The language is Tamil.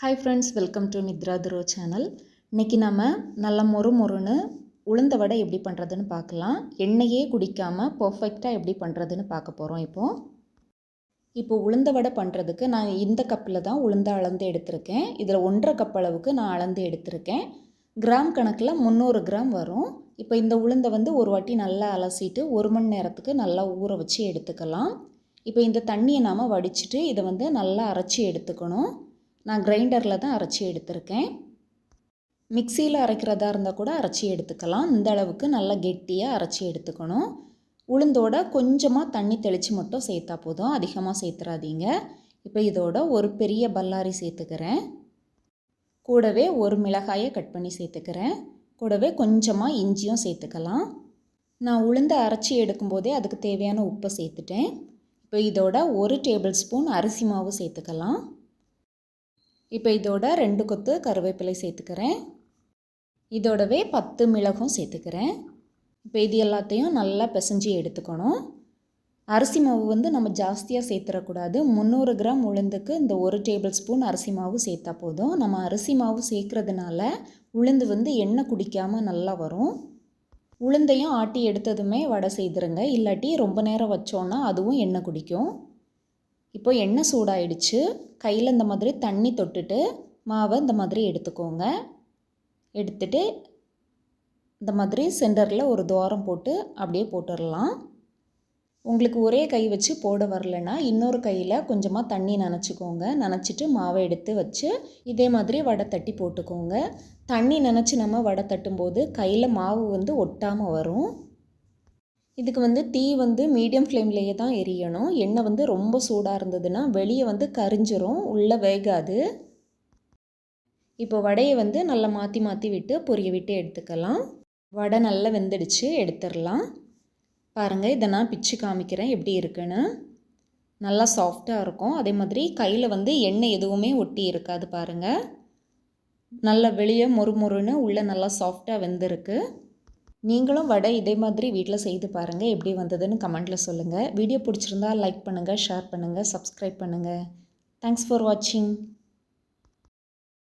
Hi friends welcome to Nithra துரோ channel இன்றைக்கி நம்ம நல்ல மொறு மொறுன்னு உளுந்த வடை எப்படி பண்ணுறதுன்னு பார்க்கலாம். எண்ணெயே குடிக்காமல் பர்ஃபெக்டாக எப்படி பண்ணுறதுன்னு பார்க்க போகிறோம் இப்போது இப்போ உளுந்த வடை பண்ணுறதுக்கு நான் இந்த கப்பில் தான் உளுந்த அளந்து எடுத்திருக்கேன். இதில் ஒன்றரை கப் அளவுக்கு நான் அளந்து எடுத்திருக்கேன். கிராம் கணக்கில் முந்நூறு கிராம் வரும். இப்போ இந்த உளுந்தை வந்து ஒரு வாட்டி நல்லா அலசிட்டு ஒரு மணி நேரத்துக்கு நல்லா ஊற வச்சு எடுத்துக்கலாம். இப்போ இந்த தண்ணியை நாம் வடிச்சிட்டு இதை வந்து நல்லா அரைச்சி எடுத்துக்கணும். நான் கிரைண்டரில் தான் அரைச்சி எடுத்திருக்கேன். மிக்சியில் அரைக்கிறதா இருந்தால் கூட அரைச்சி எடுத்துக்கலாம். இந்த அளவுக்கு நல்லா கெட்டியாக அரைச்சி எடுத்துக்கணும். உளுந்தோட கொஞ்சமாக தண்ணி தெளித்து மட்டும் சேர்த்தா போதும். அதிகமாக சேர்த்துறாதீங்க. இப்போ இதோட ஒரு பெரிய பல்லாரி சேர்த்துக்கிறேன். கூடவே ஒரு மிளகாயை கட் பண்ணி சேர்த்துக்கிறேன். கூடவே கொஞ்சமாக இஞ்சியும் சேர்த்துக்கலாம். நான் உளுந்த அரைச்சி எடுக்கும்போதே அதுக்கு தேவையான உப்பை சேர்த்துட்டேன். இப்போ இதோட ஒரு டேபிள் ஸ்பூன் அரிசி மாவு சேர்த்துக்கலாம். இப்போ இதோட ரெண்டு கொத்து கருவேப்பிலை சேர்த்துக்கிறேன். இதோடவே பத்து மிளகும் சேர்த்துக்கிறேன். இப்போ இது எல்லாத்தையும் நல்லா பிசைஞ்சு எடுத்துக்கணும். அரிசி மாவு வந்து நம்ம ஜாஸ்தியாக சேர்த்துடக்கூடாது முந்நூறு கிராம் உளுந்துக்கு இந்த ஒரு டேபிள் ஸ்பூன் அரிசி மாவு சேர்த்தா போதும். நம்ம அரிசி மாவு சேர்க்குறதுனால உளுந்து வந்து எண்ணெய் குடிக்காமல் நல்லா வரும். உளுந்தையும் ஆட்டி எடுத்ததுமே வடை செய்திருங்க. இல்லாட்டி ரொம்ப நேரம் வச்சோன்னா அதுவும் எண்ணெய் குடிக்கும். இப்போ எண்ணெய் சூடாயிடுச்சு. கையில் இந்த மாதிரி தண்ணி தொட்டுட்டு மாவை இந்த மாதிரி எடுத்துக்கோங்க. எடுத்துட்டு இந்த மாதிரி சென்டரில் ஒரு துவாரம் போட்டு அப்படியே போட்டுடலாம். உங்களுக்கு ஒரே கை வச்சு போட வரலன்னா இன்னொரு கையில் கொஞ்சமாக தண்ணி நினச்சிக்கோங்க. நினச்சிட்டு மாவை எடுத்து வச்சு இதே மாதிரி வடை தட்டி போட்டுக்கோங்க. தண்ணி நினச்சி நம்ம வடை தட்டும்போது கையில் மாவு வந்து ஒட்டாமல் வரும். இதுக்கு வந்து தீ வந்து மீடியம் ஃப்ளேம்லேயே தான் எரியணும். எண்ணெய் வந்து ரொம்ப சூடாக இருந்ததுன்னா வெளியே வந்து கரிஞ்சிரும் உள்ளே வேகாது. இப்போ வடையை வந்து நல்லா மாற்றி மாற்றி விட்டு பொரிய விட்டு எடுத்துக்கலாம். வடை நல்லா வெந்துடுச்சு எடுத்துடலாம். பாருங்கள் இதை நான் பிச்சு காமிக்கிறேன் எப்படி இருக்குன்னு. நல்லா சாஃப்டாக இருக்கும். அதே மாதிரி கையில் வந்து எண்ணெய் எதுவுமே ஒட்டி இருக்காது பாருங்கள் நல்லா வெளியே மொறு மொறுன்னு உள்ளே நல்லா சாஃப்டாக வெந்திருக்கு. நீங்களும் வடை இதே மாதிரி வீட்டில் செய்து பாருங்கள் எப்படி வந்ததுன்னு கமெண்ட்டில் சொல்லுங்கள் வீடியோ பிடிச்சிருந்தா லைக் பண்ணுங்கள் ஷேர் பண்ணுங்கள் சப்ஸ்கிரைப் பண்ணுங்கள் தேங்க்ஸ் ஃபார் வாட்சிங்